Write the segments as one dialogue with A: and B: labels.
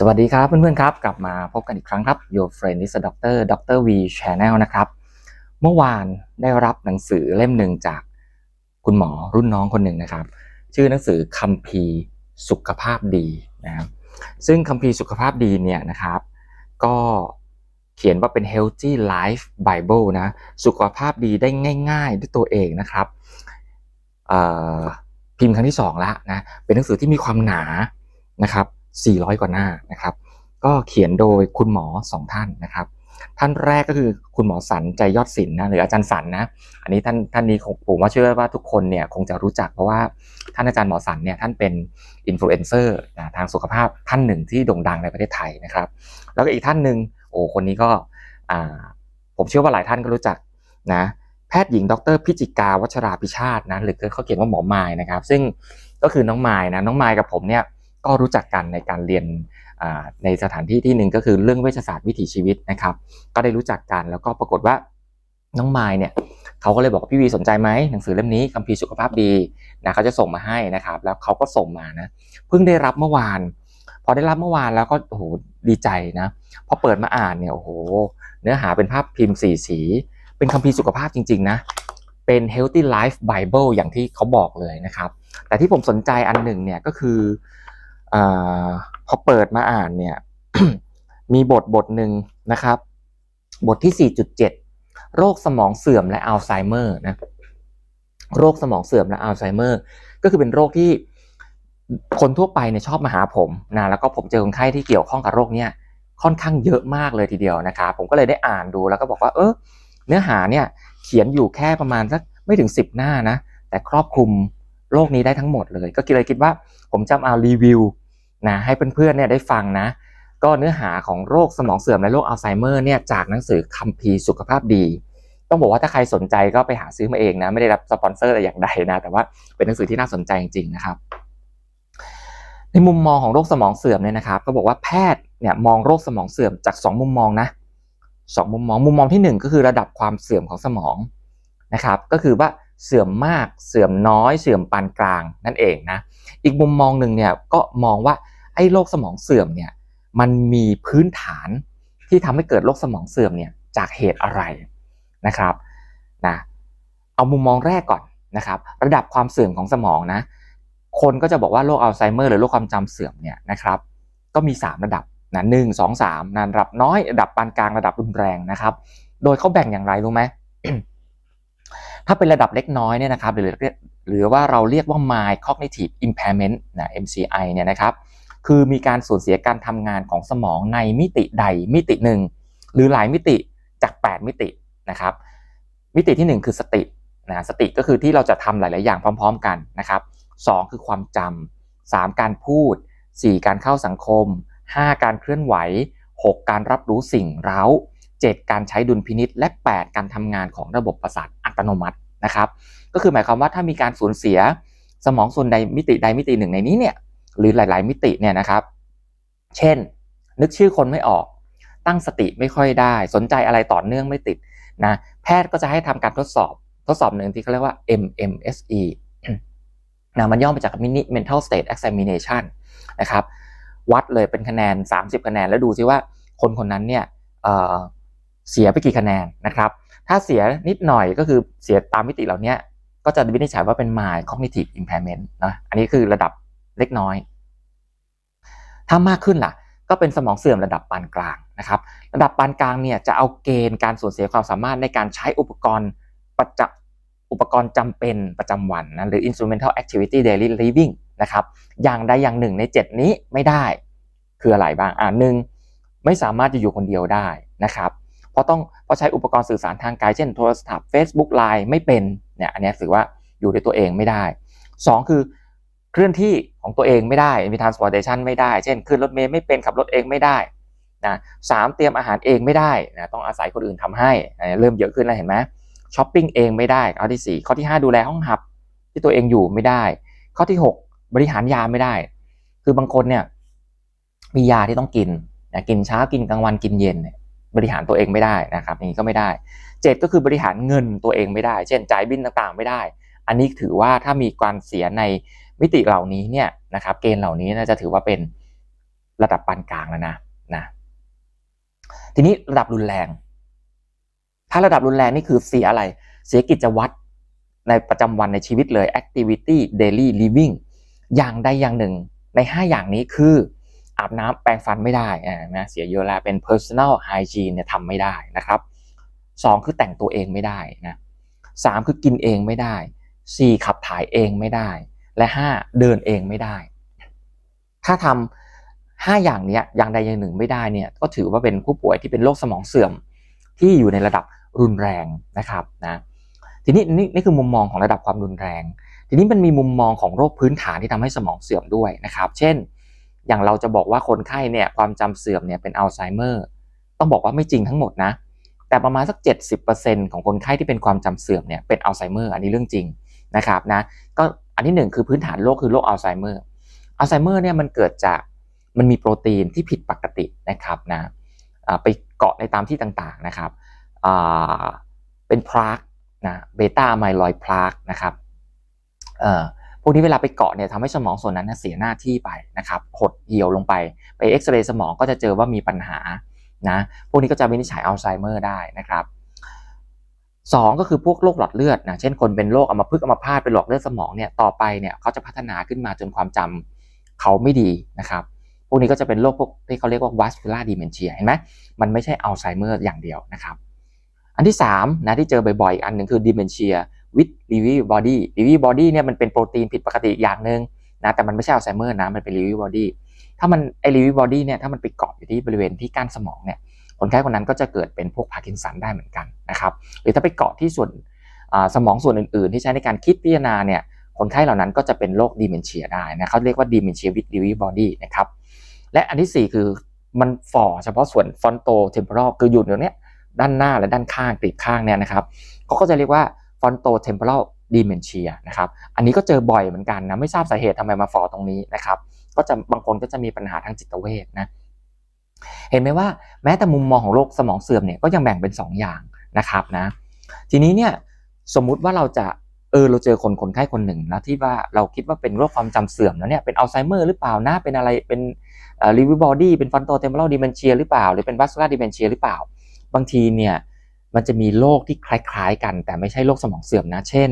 A: สวัสดีครับเพื่อนๆครับ กลับมาพบกันอีกครั้งครับ Your Friend is a Doctor Dr. V Channel นะครับ เมื่อวานได้รับหนังสือเล่มหนึ่งจากคุณหมอรุ่นน้องคนหนึ่งนะครับ ชื่อหนังสือคัมภีร์สุขภาพดีนะครับซึ่งคัมภีร์สุขภาพดีเนี่ยนะครับ ก็เขียนว่าเป็น Healthy Life Bible นะ สุขภาพดีได้ง่ายๆ ด้วยตัวเองนะครับพิมพ์ครั้งที่สองแล้วนะเป็นหนังสือที่มีความหนานะครับ 400 กว่าหน้านะครับ ก็เขียนโดยคุณหมอสองท่านนะครับ ท่านแรกก็คือคุณหมอสันใจยอดศิลป์นะหรืออาจารย์สันนะ อันนี้ท่านท่านนี้ผมว่าเชื่อว่าทุกคนเนี่ยคงจะรู้จักเพราะว่าท่านอาจารย์หมอสันเนี่ยท่านเป็นอินฟลูเอนเซอร์ทางสุขภาพท่านหนึ่งที่โด่งดังในประเทศไทยนะครับ แล้วก็อีกท่านหนึ่งโอ้คนนี้ก็ผมเชื่อว่าหลายท่านก็รู้จักนะแพทย์หญิงดรพิจิกาวัชราพิชาตินะหรือเขาเขียนว่าหมอไมายนะครับ ซึ่งก็คือน้องไมายนะน้องไมายกับผมเนี่ย ก็รู้จักกันในการเรียนในสถานที่ที่หนึ่งก็คือเรื่องเวชศาสตร์วิถีชีวิตนะครับ ก็ได้รู้จักกันแล้วก็ปรากฏว่าน้องไมายเนี่ยเขาก็เลยบอกพี่วีสนใจไหมหนังสือเล่มนี้คัมภีร์สุขภาพดีนะเขาจะส่งมาให้นะครับ แล้วเขาก็ส่งมานะเพิ่งได้รับเมื่อวาน พอได้รับเมื่อวานแล้วก็โอ้โหดีใจนะพอเปิดมาอ่านเนี่ยโอ้โหเนื้อหาเป็นภาพพิมพ์สีสี เป็นคัมภีร์สุขภาพจริง ๆ นะ เป็น healthy life bible อย่างที่เขาบอกเลยนะครับ แต่ที่ผมสนใจอันหนึ่งเนี่ยก็คือ พอเปิดมาอ่านเนี่ย มีบทบทหนึ่งนะครับ บทที่ 4.7 โรคสมองเสื่อมและอัลไซเมอร์นะ โรคสมองเสื่อมและอัลไซเมอร์ ก็คือเป็นโรคที่คนทั่วไปเนี่ยชอบมาหาผมนะ แล้วก็ผมเจอคนไข้ที่เกี่ยวข้องกับโรคเนี้ยค่อนข้างเยอะมากเลยทีเดียวนะครับ ผมก็เลยได้อ่านดูแล้วก็บอกว่า เออเนื้อหาเนี่ยเขียนอยู่แค่ประมาณสักไม่ถึง 10 หน้านะ แต่ครอบคลุมโรคนี้ได้ทั้งหมดเลย ก็เลยคิดว่าผมจะเอารีวิว นะให้เพื่อนๆเนี่ยได้ฟังนะ ก็เนื้อหาของโรคสมองเสื่อมและโรคอัลไซเมอร์เนี่ยจากหนังสือคัมภีร์สุขภาพดี ต้องบอกว่าถ้าใครสนใจก็ไปหาซื้อมาเองนะไม่ได้รับสปอนเซอร์อะไรอย่างใดนะ แต่ว่าเป็นหนังสือที่น่าสนใจจริงๆนะครับ ในมุมมองของโรคสมองเสื่อมเนี่ยนะครับก็บอกว่าแพทย์เนี่ยมองโรคสมองเสื่อมจาก 2 มุมมองนะสองมุมมองมุมมองที่ 1 ก็คือระดับความเสื่อมของสมองนะครับก็คือว่าเสื่อมมากเสื่อมน้อย เสื่อมปานกลางนั่นเองนะอีกมุมมองหนึ่งเนี่ยก็มองว่า ไอ้โรคสมองเสื่อมเนี่ยมันมีพื้นฐานที่ทำให้เกิดโรคสมองเสื่อมเนี่ยจากเหตุอะไรนะครับนะเอามุมมองแรกก่อนนะครับระดับความเสื่อมของสมองนะคนก็จะบอกว่าโรคอัลไซเมอร์หรือโรคความจำเสื่อมเนี่ยนะครับก็มี 3 ระดับนะหนึ่งสองสามนะระดับน้อยระดับปานกลางระดับรุนแรงนะครับ โดยเขาแบ่งอย่างไรรู้ไหมถ้าเป็นระดับเล็กน้อยเนี่ยนะครับหรือหรือว่าเราเรียกว่า mild cognitive impairment นะ MCI เนี่ยนะครับ คือมีการสูญเสียการทำงานของสมองในมิติใดมิติหนึ่ง หรือหลายมิติจาก 8 มิตินะครับ มิติที่ 1 คือสตินะสติก็คือที่เราจะทำหลาย ๆ อย่างพร้อม ๆ กันนะครับ 2 คือความจำ3การพูด 4 การเข้าสังคม 5 การเคลื่อนไหว 6 การรับรู้สิ่งเร้า 7 การใช้ดุลพินิษและ 8 การทำงานของระบบประสาทอัตโนมัตินะครับ ก็คือหมายความว่าถ้ามีการสูญเสียสมองส่วนใดมิติใดมิติหนึ่งในนี้เนี่ย หรือหลาย ๆ มิติเนี่ยนะครับ เช่น นึกชื่อคนไม่ออก ตั้งสติไม่ค่อยได้ สนใจอะไรต่อเนื่องไม่ติดนะแพทย์ก็จะให้ทำการทดสอบทดสอบหนึ่งที่เขาเรียกว่า MMSE นะมันย่อมาจาก Mini Mental State Examination นะครับ วัดเลยเป็นคะแนน 30 คะแนน แล้วดูซิว่าคนคนนั้นเนี่ยเเสียไปกี่คะแนนนะครับ ถ้าเสียนิดหน่อยก็คือเสียตามมิติเหล่านี้ก็จะวินิจฉัยว่าเป็น mild cognitive impairment นะอันนี้คือระดับ เล็กน้อย ถ้ามากขึ้นล่ะ ก็เป็นสมองเสื่อมระดับปานกลางนะครับ ระดับปานกลางเนี่ยจะเอาเกณฑ์การสูญเสียความสามารถในการใช้อุปกรณ์ประจอุปกรณ์จำเป็นประจำวันนะหรือ instrumental activity daily living นะครับ อย่างใดอย่างหนึ่งใน 7 นี้ไม่ได้ คืออะไรบ้างอ่าหนึ่งไม่สามารถจะอยู่คนเดียวได้นะครับเพราะต้องเพราะใช้อุปกรณ์สื่อสารทางไกลเช่นโทรศัพท์ Facebook Line ไม่เป็นเนี่ยอันนี้ถือว่าอยู่ด้วยตัวเองไม่ได้ 2 คือ เคลื่อนที่ของตัวเองไม่ได้มี transportation ไม่ได้ เช่นขึ้นรถเมล์ไม่เป็นขับรถเองไม่ได้นะสามเตรียมอาหารเองไม่ได้นะต้องอาศัยคนอื่นทำให้เริ่มเยอะขึ้นแล้วเห็นไหมช้อปปิ้งเองไม่ได้ข้อที่ 4 ข้อที่ 5 ดูแลห้องหับที่ตัวเองอยู่ไม่ได้ ข้อที่ 6 บริหารยาไม่ได้ คือบางคนเนี่ยมียาที่ต้องกินนะกินเช้ากินกลางวันกินเย็นบริหารตัวเองไม่ได้นะครับอย่างนี้ก็ไม่ได้ 7 ก็คือบริหารเงินตัวเองไม่ได้ เช่นจ่ายบินต่างๆ ไม่ได้ อันนี้ถือว่าถ้ามีการเสียใน มิติเหล่านี้เนี่ยนะครับเกณฑ์เหล่านี้น่าจะถือว่าเป็นระดับปานกลางแล้วนะนะทีนี้ระดับรุนแรง ถ้าระดับรุนแรงนี่คือเสียอะไร เสียกิจวัตรในประจำวันในชีวิตเลย activity daily living อย่างใดอย่างหนึ่งใน 5 อย่างนี้คืออาบน้ำแปรงฟันไม่ได้นะเสียเยอะแล้วเป็น personal hygiene เนี่ยทำไม่ได้นะครับสองคือแต่งตัวเองไม่ได้นะสามคือกินเองไม่ได้สี่ขับถ่ายเองไม่ได้ และห้าเดินเองไม่ได้ ถ้าทำห้าอย่างนี้อย่างใดอย่างหนึ่งไม่ได้เนี่ยก็ถือว่าเป็นผู้ป่วยที่เป็นโรคสมองเสื่อมที่อยู่ในระดับรุนแรงนะครับนะทีนี้นี่นี่คือมุมมองของระดับความรุนแรง ทีนี้มันมีมุมมองของโรคพื้นฐานที่ทำให้สมองเสื่อมด้วยนะครับ เช่น อย่างเราจะบอกว่าคนไข้เนี่ยความจำเสื่อมเนี่ยเป็นอัลไซเมอร์ต้องบอกว่าไม่จริงทั้งหมดนะ แต่ประมาณสัก 70%ของคนไข้ที่เป็นความจำเสื่อมเนี่ยเป็นอัลไซเมอร์อันนี้เรื่องจริงนะครับนะก็ อันที่หนึ่งคือพื้นฐานโรคคือโรคอัลไซเมอร์ อัลไซเมอร์เนี่ยมันเกิดจากมันมีโปรตีนที่ผิดปกตินะครับนะไปเกาะในตามที่ต่างๆนะครับเป็นพลากนะเบต้าไมลอยพลากนะครับพวกนี้เวลาไปเกาะเนี่ยทำให้สมองส่วนนั้นเสียหน้าที่ไปนะครับหดเหี่ยวลงไปไปเอ็กซเรย์สมองก็จะเจอว่ามีปัญหานะพวกนี้ก็จะวินิจฉัยอัลไซเมอร์ได้นะครับ สองก็คือพวกโรคหลอดเลือดนะเช่นคนเป็นโรคอัมพฤกษ์อัมพาตเป็นหลอดเลือดสมองเนี่ยต่อไปเนี่ยเขาจะพัฒนาขึ้นมาจนความจำเขาไม่ดีนะครับพวกนี้ก็จะเป็นโรคพวกที่เขาเรียกว่า vascular dementia เห็นไหมมันไม่ใช่อัลไซเมอร์อย่างเดียวนะครับ อันที่3นะที่เจอบ่อยๆอันหนึ่งคือ dementia with Lewy body Lewy body เนี่ยมันเป็นโปรตีนผิดปกติอย่างหนึ่งนะแต่มันไม่ใช่อัลไซเมอร์นะมันเป็น Lewy body ถ้ามันไอ Lewy body เนี่ยถ้ามันไปเกาะอยู่ที่บริเวณที่ก้านสมองเนี่ย คนไข้คนนั้นก็จะเกิดเป็นพวกพาร์กินสันได้เหมือนกันนะครับหรือถ้าไปเกาะที่ส่วนสมองส่วนอื่น ๆ ที่ใช้ในการคิดพิจารณาเนี่ยคนไข้เหล่านั้นก็จะเป็นโรคดีเมนเชียได้นะเขาเรียกว่าดีเมนเชียวิดลิวีบอดี้นะครับและอันที่ 4 คือมันฝ่อเฉพาะส่วนฟอนโตเทมเพอรัลคืออยู่ตรงเนี้ยด้านหน้าและด้านข้างตีบข้างเนี่ยนะครับเขาก็จะเรียกว่าฟอนโตเทมเพอรัลดีเมนเชียนะครับอันนี้ก็เจอบ่อยเหมือนกันนะไม่ทราบสาเหตุทำไมมาฝ่อตรงนี้นะครับก็จะบางคนก็จะมีปัญหาทางจิตเวชนะ เห็นไหมว่าแม้แต่มุมมองของโรคสมองเสื่อมเนี่ยก็ยังแบ่งเป็น 2 อย่างนะครับนะ ทีนี้เนี่ยสมมุติว่าเราจะเออเราเจอคนคนไข้คนหนึ่งนะที่ว่าเราคิดว่าเป็นโรคความจำเสื่อมแล้วเนี่ยเป็นอัลไซเมอร์หรือเปล่านะเป็นอะไรเป็นลิวิบอดี้เป็นฟันโตเทมเพอรัลดิเมนเชียหรือเปล่า หรือเป็นวัสคูลาดิเมนเชียหรือเปล่า บางทีเนี่ยมันจะมีโรคที่คล้ายๆ กัน แต่ไม่ใช่โรคสมองเสื่อมนะ เช่น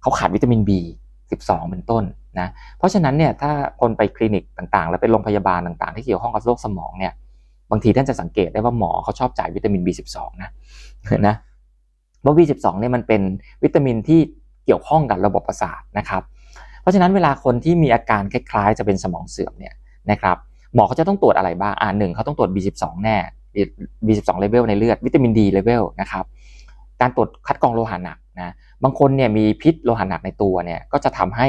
A: เขาขาดวิตามิน B12 เป็นต้น นะเพราะฉะนั้นเนี่ยถ้าคนไปคลินิกต่างๆ แล้วไปโรงพยาบาลต่างๆ ที่เกี่ยวข้องกับโรคสมองเนี่ยบางทีท่านจะสังเกตได้ว่าหมอเขาชอบจ่ายวิตามิน B12 นะนะเพราะ B12 เนี่ยมันเป็นวิตามินที่เกี่ยวข้องกับระบบประสาทนะครับเพราะฉะนั้นเวลาคนที่มีอาการคล้ายๆ จะเป็นสมองเสื่อมเนี่ยนะครับหมอเขาจะต้องตรวจอะไรบ้างอ่าหนึ่งเขาต้องตรวจ B12 แน่ B12 เลเวลในเลือดวิตามิน D เลเวลนะครับการตรวจคัดกรองโลหะหนักนะบางคนเนี่ยมีพิษโลหะหนักในตัวเนี่ยก็จะทำให้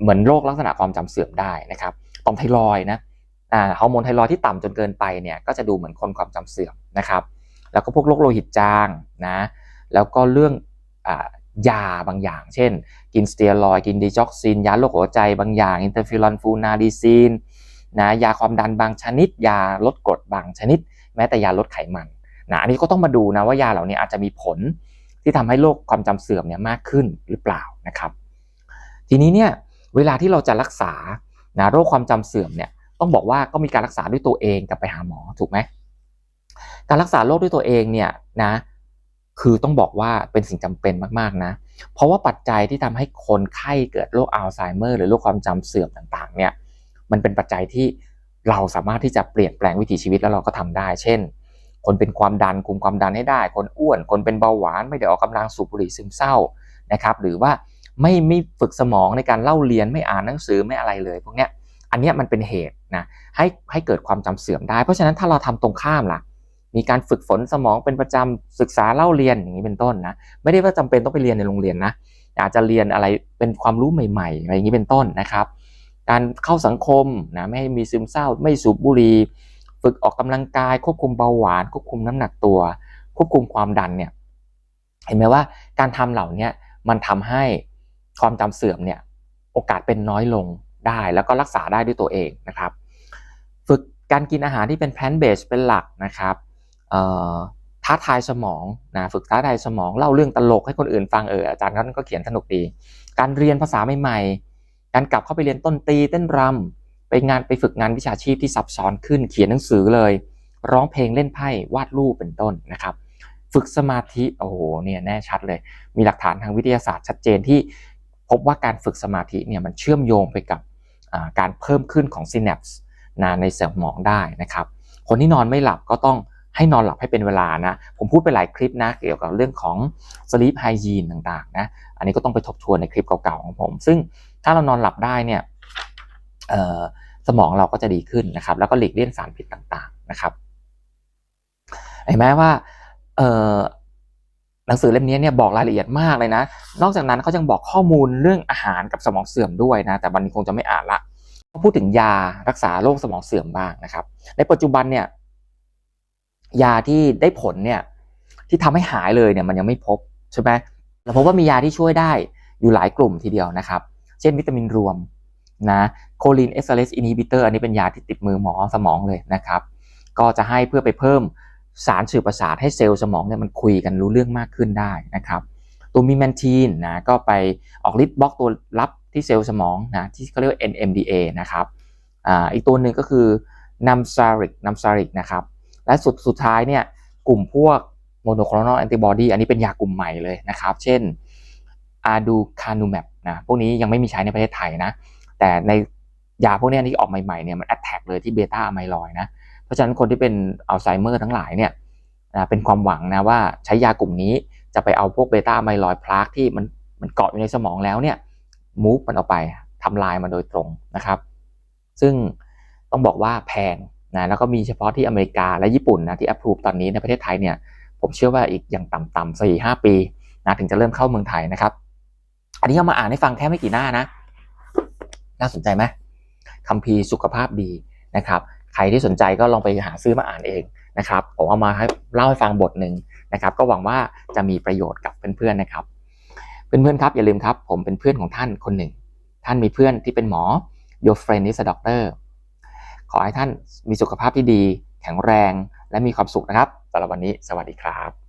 A: เหมือนโรคลักษณะความจำเสื่อมได้นะครับต่อมไทรอยนะฮอร์โมนไทรอยที่ต่ำจนเกินไปเนี่ยก็จะดูเหมือนคนความจำเสื่อมนะครับแล้วก็พวกโรคโลหิตจางนะแล้วก็เรื่องอยาบางอย่าง เช่น กินสเตียรอยกินดีจ็อกซิน ยาโรคหัวใจบางอย่าง อินเตอร์ฟิลอนฟูนาดีซีนนะยาความดันบางชนิด ยาลดกรดบางชนิด แม้แต่ยาลดไขมันนะอันนี้ก็ต้องมาดูนะว่ายาเหล่านี้อาจจะมีผลที่ทำให้โรคความจำเสื่อมเนี่ยมากขึ้นหรือเปล่านะครับ ทีนี้เนี่ยเวลาที่เราจะรักษานะโรคความจำเสื่อมเนี่ยต้องบอกว่าก็มีการรักษาด้วยตัวเองกับไปหาหมอถูกไหมการรักษาโรคด้วยตัวเองเนี่ยนะคือต้องบอกว่าเป็นสิ่งจำเป็นมากๆนะ เพราะว่าปัจจัยที่ทำให้คนไข้เกิดโรคอัลไซเมอร์หรือโรคความจำเสื่อมต่างๆเนี่ยมันเป็นปัจจัยที่เราสามารถที่จะเปลี่ยนแปลงวิถีชีวิตแล้วเราก็ทำได้ เช่น คนเป็นความดันคุมความดันให้ได้ คนอ้วน คนเป็นเบาหวานไม่ได้ออกกำลังสูบบุหรี่ซึมเศร้านะครับ หรือว่า ไม่ไม่ฝึกสมองในการเล่าเรียนไม่อ่านหนังสือไม่อะไรเลย พวกเนี้ยอันเนี้ยมันเป็นเหตุนะให้ให้เกิดความจำเสื่อมได้ เพราะฉะนั้นถ้าเราทำตรงข้ามล่ะ มีการฝึกฝนสมองเป็นประจำศึกษาเล่าเรียนอย่างนี้เป็นต้นนะไม่ได้ว่าจำเป็นต้องไปเรียนในโรงเรียนนะอาจจะเรียนอะไรเป็นความรู้ใหม่ๆอะไรอย่างนี้เป็นต้นนะครับ การเข้าสังคมนะไม่ให้มีซึมเศร้า ไม่สูบบุหรี่ฝึกออกกำลังกาย ควบคุมเบาหวาน ควบคุมน้ำหนักตัว ควบคุมความดันเนี่ยเห็นไหมว่าการทำเหล่านี้มันทำให้ ความจำเสื่อมเนี่ยโอกาสเป็นน้อยลงได้แล้วก็รักษาได้ด้วยตัวเองนะครับ ฝึกการกินอาหารที่เป็นแพลนเบสเป็นหลักนะครับท้าทายสมองนะฝึกท้าทายสมองเล่าเรื่องตลกให้คนอื่นฟังเอออาจารย์เขาก็เขียนสนุกดี การเรียนภาษาใหม่ๆ การกลับเข้าไปเรียนต้นตีเต้นรไปงานไปฝึกงานวิชาชีพที่ซับซ้อนขึ้น เขียนหนังสือเลย ร้องเพลงเล่นไพ่วาดรูปเป็นต้นนะครับ ฝึกสมาธิโอ้โหเนี่ยแน่ชัดเลย มีหลักฐานทางวิทยาศาสตร์ชัดเจนที่ พบว่าการฝึกสมาธิเนี่ยมันเชื่อมโยงไปกับการเพิ่มขึ้นของ synapse นะในสมองได้นะครับ คนที่นอนไม่หลับก็ต้องให้นอนหลับให้เป็นเวลานะ ผมพูดไปหลายคลิปนะ เกี่ยวกับเรื่องของ sleep hygiene ต่างๆนะ อันนี้ก็ต้องไปทบทวนในคลิปเก่าๆของผม ซึ่งถ้าเรานอนหลับได้เนี่ยสมองเราก็จะดีขึ้นนะครับ แล้วก็หลีกเลี่ยงสารพิษต่างๆนะครับ เห็นไหมว่าเอ่อ หนังสือเล่มนี้เนี่ยบอกรายละเอียดมากเลยนะ นอกจากนั้นเขายังบอกข้อมูลเรื่องอาหารกับสมองเสื่อมด้วยนะ แต่วันนี้คงจะไม่อ่านละพูดถึงยารักษาโรคสมองเสื่อมบ้างนะครับ ในปัจจุบันเนี่ยยาที่ได้ผลเนี่ยที่ทำให้หายเลยเนี่ยมันยังไม่พบใช่ไหมเราพบว่ามียาที่ช่วยได้อยู่หลายกลุ่มทีเดียวนะครับ เช่นวิตามินรวมนะโคลินเอสเ a สอินฮิบิเตอร์อันนี้เป็นยาที่ติดมือหมอสมองเลยนะครับ ก็จะให้เพื่อไปเพิ่ม สารสื่อประสาทให้เซลล์สมองเนี่ยมันคุยกันรู้เรื่องมากขึ้นได้นะครับตัวมีแมนทีนนะก็ไปออกฤทธิ์บล็อกตัวรับที่เซลล์สมองนะที่เขาเรียกว่า NMDA นะครับอ่าอีกตัวหนึ่งก็คือนัมซาริกนัมซาริกนะครับและสุดสุดท้ายเนี่ยกลุ่มพวกโมโนคลอนอลแอนติบอดีอันนี้เป็นยากลุ่มใหม่เลยนะครับ เช่นอาดูคานูแมปนะพวกนี้ยังไม่มีใช้ในประเทศไทยนะ แต่ในยาพวกนี้ที่ออกใหม่ๆเนี่ยมันแอ t แทกเลยที่เบต้าอะไมลอยนะ ราะฉะนั้นคนที่เป็นอัลไซเมอร์ทั้งหลายเนี่ยนะเป็นความหวังนะว่าใช้ยากลุ่มนี้จะไปเอาพวกเบต้าไมลอยพลากที่มันมันเกาะอยู่ในสมองแล้วเนี่ยมูฟมันออกไปทำลายมันโดยตรงนะครับ ซึ่งต้องบอกว่าแพงนะแล้วก็มีเฉพาะที่อเมริกาและญี่ปุ่นนะที่ approve ตอนนี้ในประเทศไทยเนี่ยผมเชื่อว่าอีกอย่างต่ำๆสี่ห้าปีนะถึงจะเริ่มเข้าเมืองไทยนะครับ อันนี้เอามาอ่านให้ฟังแค่ไม่กี่หน้านะ น่าสนใจไหมคัมภีร์สุขภาพดีนะครับ ใครที่สนใจก็ลองไปหาซื้อมาอ่านเองนะครับผมเอามาให้เล่าให้ฟังบทหนึ่งนะครับก็หวังว่าจะมีประโยชน์กับเพื่อนๆนะครับ เพื่อนๆครับอย่าลืมครับ ผมเป็นเพื่อนของท่านคนหนึ่ง ท่านมีเพื่อนที่เป็นหมอ your friend is a doctor ขอให้ท่านมีสุขภาพที่ดี แข็งแรง และมีความสุขนะครับสำหรับวันนี้สวัสดีครับ